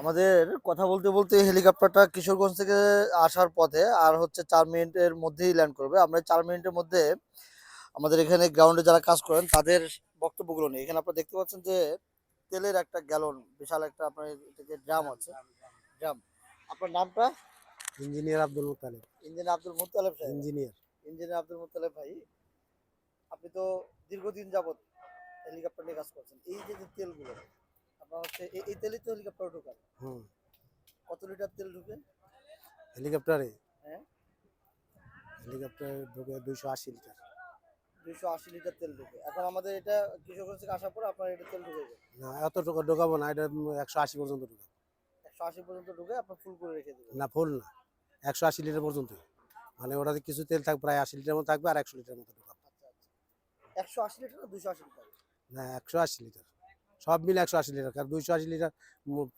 আমাদের কথা বলতে বলতে হেলিকপ্টারটা কিশোরগঞ্জ থেকে আসার পথে আর হচ্ছে চার মিনিটের মধ্যেই ল্যান্ড করবে। আমরা চার মিনিটের মধ্যে আমাদের এখানে গ্রাউন্ডে যারা কাজ করেন তাদের বক্তব্যগুলো নিই। এখানে আপনারা দেখতে পাচ্ছেন যে তেলের একটা গ্যালন বিশাল একটা আপনার এটাকে ড্রাম আছে। ড্রাম আপনার নামটা? ইঞ্জিনিয়ার আব্দুল মুতালিব ইঞ্জিনিয়ার আব্দুল মুতালেব সাহেব। ইঞ্জিনিয়ার ইঞ্জিনিয়ার আব্দুল মুতালেব ভাই আপনি তো দীর্ঘদিন যাবত হেলিকপ্টার নিয়ে কাজ করছেন। এই যে যে তেলগুলো হচ্ছে এই- এই তো হেলিকপ্টার ঢোকান হুম। কত লিটার তেল ঢুকে? হেলিকপ্টারে হ্যাঁ। হেলিকপ্টার ঢুকে দুইশো আশি লিটার দুইশো আশি লিটার তেল ঢুকে। এখন আমাদের এটা কৃষকগঞ্জ থেকে আসার পর আপনার এটা তেল ঢুকে না এত টাকা ঢোকাবো না এটা একশো আশি পর্যন্ত ঢুকাবো। একশো আশি পর্যন্ত ঢুকে আপনার ফুল করে রেখে দেবেন না ফুল না একশো আশি লিটার পর্যন্ত। মানে ওটাতে কিছু তেল থাকবে প্রায় আশি লিটার মতো থাকবে আর একশো লিটার মতো ঢুকাবো। আচ্ছা আচ্ছা। একশো আশি লিটার না দুশো আশি লিটার না একশো আশি লিটার সব মিলে একশো আশি লিটার কারণ দুইশো আশি লিটার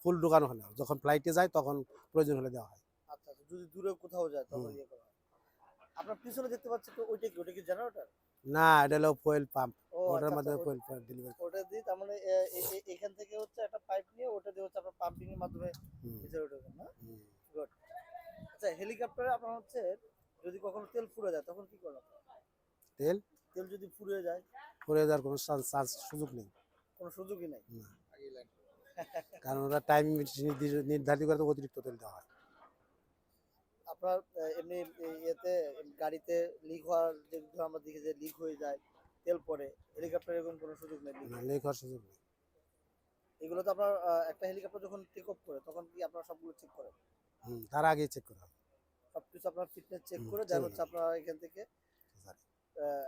ফুল ঢুকানো হলে যখন ফ্লাইটে যায় তখন প্রয়োজন হলে দেওয়া হয়। আচ্ছা আচ্ছা যদি দূরে কোথাও যায় তখন। ইয়ে করা আপনার পিছনে দেখতে পাচ্ছেন তো ওইটা কি ওটা কি জেনারেটর না এটা হলো ফুয়েল পাম্প ও ওটার আচ্ছা, মাধ্যমে আচ্ছা, ফুয়েল ডেলিভারি ওটা দিয়ে তার মানে এখান থেকে হচ্ছে একটা পাইপ নিয়ে ওটা দিয়ে হচ্ছে আপনার পাম্পিং এর মাধ্যমে আচ্ছা হেলিকপ্টারে আপনার হচ্ছে যদি কখনো তেল ফুরে যায় তখন কি করেন তেল? তেল যদি ফুরিয়ে যায়? করে দেওয়ার কোনো চান্স সুযোগ নেই। কোনো সুযোগই নাই। কারণ ওরা টাইম নির্ধারিত করে অতিরিক্ত তেল দেওয়া হয়। আপনার এমনি ইয়েতে গাড়িতে লিক হওয়ার যেগুলো আমরা দেখি যে লিক হয়ে যায় তেল পড়ে হেলিকপ্টার এরকম কোনো সুযোগ নেই। লেক হওয়ার। সুযোগ নেই। এগুলো তো আপনার একটা হেলিকপ্টার যখন টেক অফ করে তখন কি আপনারা সবগুলো চেক করেন? হুম তার আগেই চেক করা সবকিছু আপনার ফিটনেস চেক করে দেন হচ্ছে আপনার এখান থেকে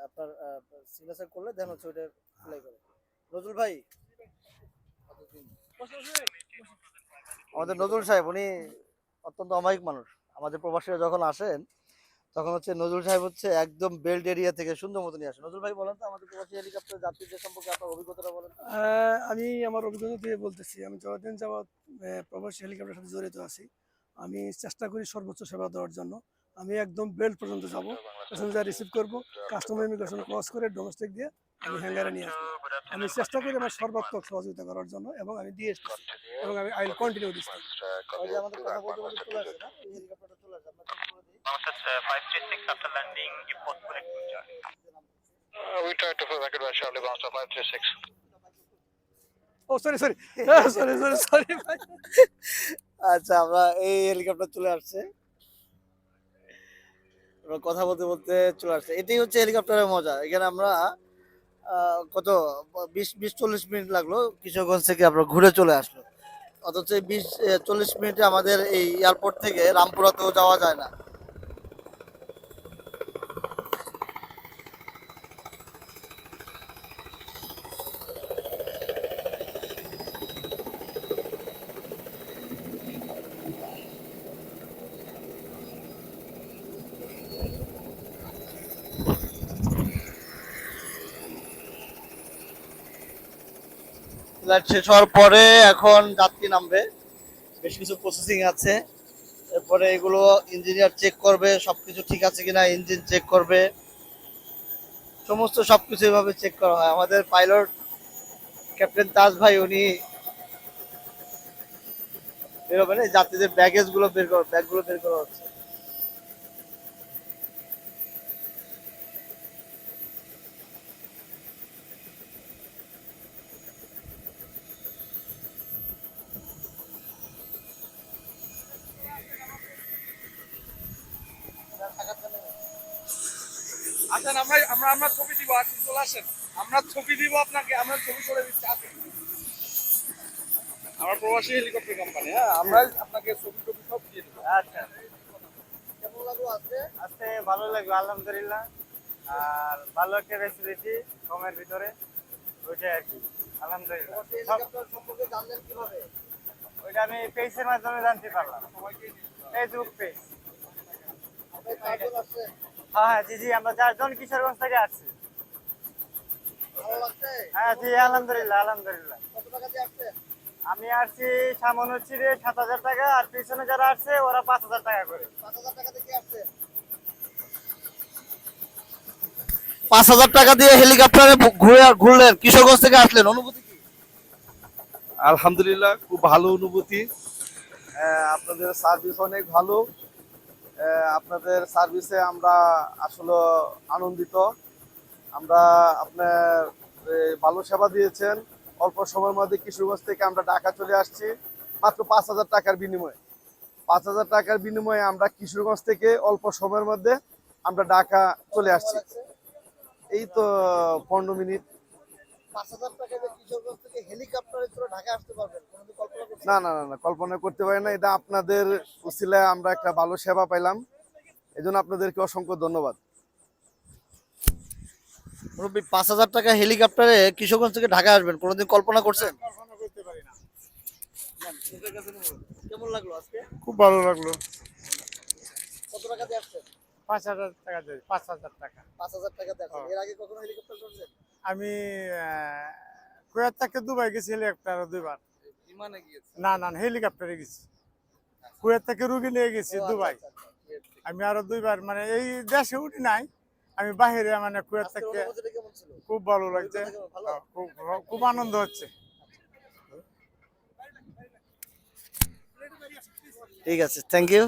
আপনার সিগনেচার করলে দেন হচ্ছে ওইটা অ্যাপ্লাই করে। নজরুল ভাই। আমাদের নজরুল সাহেব উনি অত্যন্ত অমায়িক মানুষ। আমাদের প্রবাসীরা যখন আসেন তখন হচ্ছে নজরুল সাহেব হচ্ছে একদম বেল্ট এরিয়া থেকে সুন্দর মতো নিয়ে আসে নজরুল ভাই বলেন তো আমাদের প্রবাসী হেলিকপ্টার যাত্রীদের সম্পর্কে আপনার অভিজ্ঞতাটা বলেন। আমি আমার অভিজ্ঞতা দিয়ে বলতেছি আমি যতদিন যাবৎ প্রবাসী হেলিকপ্টারের সাথে জড়িত আছি আমি চেষ্টা করি সর্বোচ্চ সেবা দেওয়ার জন্য। আমি একদম বেল্ট পর্যন্ত যাব প্যাসেঞ্জার রিসিভ করব কাস্টমার ইমিগ্রেশন ক্রস করে ডোমেস্টিক দিয়ে আমি হ্যাঙ্গারে নিয়ে আসব। আমি চেষ্টা করি আমার সর্বাত্মক সহযোগিতা করার জন্য এবং আমি দিয়ে এসেছি। এবং আমি আই কন্টিনিউ দিচ্ছি আমাদের কথা বলতে বলতে চলে আসে না হেলিকপ্টারটা চলে আসে আমরা uh, 536 after landing, report correct to Charlie. We tried to fly back Charlie, bounce 536. ও সরি সরি সরি সরি আচ্ছা আমরা এই হেলিকপ্টার চলে আসছে। আমরা কথা বলতে বলতে চলে আসছে। এটাই হচ্ছে হেলিকপ্টারের মজা। এখানে আমরা কত, বিশ বিশ চল্লিশ মিনিট লাগল কিশোরগঞ্জ থেকে আমরা ঘুরে চলে আসলো। অথচ বিশ চল্লিশ মিনিটে আমাদের এই এয়ারপোর্ট থেকে রামপুরাতেও যাওয়া যায় না। ফ্লাইট শেষ হওয়ার পরে এখন যাত্রী নামবে। বেশ কিছু প্রসেসিং আছে। এরপরে এগুলো ইঞ্জিনিয়ার চেক করবে, সবকিছু ঠিক আছে কিনা ইঞ্জিন চেক করবে। সমস্ত সবকিছু এভাবে চেক করা হয়। আমাদের পাইলট ক্যাপ্টেন তাজ ভাই, উনি বেরোবেন। যাত্রীদের ব্যাগেজগুলো বের করা ব্যাগগুলো বের করা হচ্ছে। আসেন আমরা আমরা আমরা ছবি দিব আসেন চলে আসেন। আমরা ছবি দিব আপনাকে আমরা ছবি করে দিচ্ছি আসেন। আমার প্রবাসী হেলিকপ্টার কোম্পানি হ্যাঁ? আমরা আপনাকে ছবি টবি সব দিয়ে দেবো। আচ্ছা। কেমন লাগল আজকে? আজকে ভালো লাগল আলহামদুলিল্লাহ। আর ভালো একটা ফেসিলিটি কমের ভিতরে ওইটাই আর কি। আলহামদুলিল্লাহ। সম্পর্কে জানলেন কীভাবে? ওইটা আমি পেজের মাধ্যমে জানতে পারলাম। ফেসবুক পেজ হ্যাঁ হ্যাঁ জি জি আমরা চারজন কিশোরগঞ্জ থেকে আসছি। হ্যাঁ জি আলহামদুলিল্লাহ আলহামদুলিল্লাহ। কত টাকা দিয়ে আসছেন আমি আসছি সামন হচ্ছি রে সাত হাজার টাকা আর পিছনে যারা আসছে ওরা পাঁচ হাজার টাকা করে। পাঁচ হাজার টাকা দিয়ে হেলিকপ্টারে ঘুরে ঘুরলেন। কিশোরগঞ্জ থেকে আসলেন। অনুভূতি কি? আলহামদুলিল্লাহ খুব ভালো অনুভূতি। আহ, আপনাদের সার্ভিস অনেক ভালো। আপনাদের সার্ভিসে আমরা আসলে আনন্দিত। আমরা আপনার ভালো সেবা দিয়েছেন। অল্প সময়ের মধ্যে কিশোরগঞ্জ থেকে আমরা ঢাকা চলে আসছি। মাত্র পাঁচ হাজার টাকার বিনিময়ে। পাঁচ হাজার টাকার বিনিময়ে আমরা কিশোরগঞ্জ থেকে অল্প সময়ের মধ্যে আমরা ঢাকা চলে আসছি। এই তো পনেরো মিনিট না না না না কল্পনা করতে পারি না। এটা আপনাদের উসিলায় আমরা একটা ভালো সেবা পাইলাম। এই জন্য আপনাদেরকে অসংখ্য ধন্যবাদ। মুরব্বী পাঁচ হাজার টাকা হেলিকপ্টারে কিশোরগঞ্জ থেকে ঢাকা আসবেন। কোনোদিন কল্পনা করছেন? কেমন লাগল আজকে? খুব ভালো লাগল। কত টাকা দিয়ে আসছেন? পাঁচ হাজার টাকা দেয় পাঁচ হাজার টাকা। পাঁচ হাজার টাকা দিয়ে এর আগে কখনো হেলিকপ্টার চড়ছেন আমি কুয়েত থেকে দুবাই গেছি হেলিকপ্টার দুইবার। বিমানে গিয়েছে না না হেলিকপ্টারে গেছি। কুয়েত থেকে রুগী নিয়ে গেছি দুবাই। আমি আরও দুইবার মানে এই দেশে উঠি নাই আমি বাহিরে মানে কুয়েত থেকে খুব ভালো লাগছে? হ্যাঁ, খুব খুব আনন্দ হচ্ছে। ঠিক আছে থ্যাংক ইউ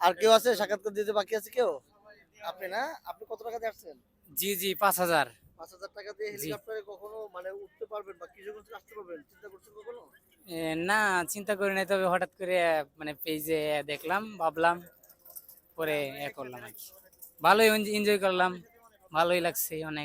আর কেউ আছে? সাক্ষাৎকার দিতে বাকি আছে কেউ? আপনি না? আপনি কত টাকা দিয়ে আসছেন? জি জি পাঁচ হাজার। পাঁচ হাজার টাকা দিয়ে হেলিকপ্টারে কখনো মানে উঠতে পারবেন বা কিশোরগঞ্জ আসতে পারবেন চিন্তা করছেন কখনো? না চিন্তা করি নাই তবে হঠাৎ করে মানে পেজে দেখলাম ভাবলাম পরে এ করলাম আর কি। ভালোই এনজয় করলাম ভালোই লাগছে অনেক।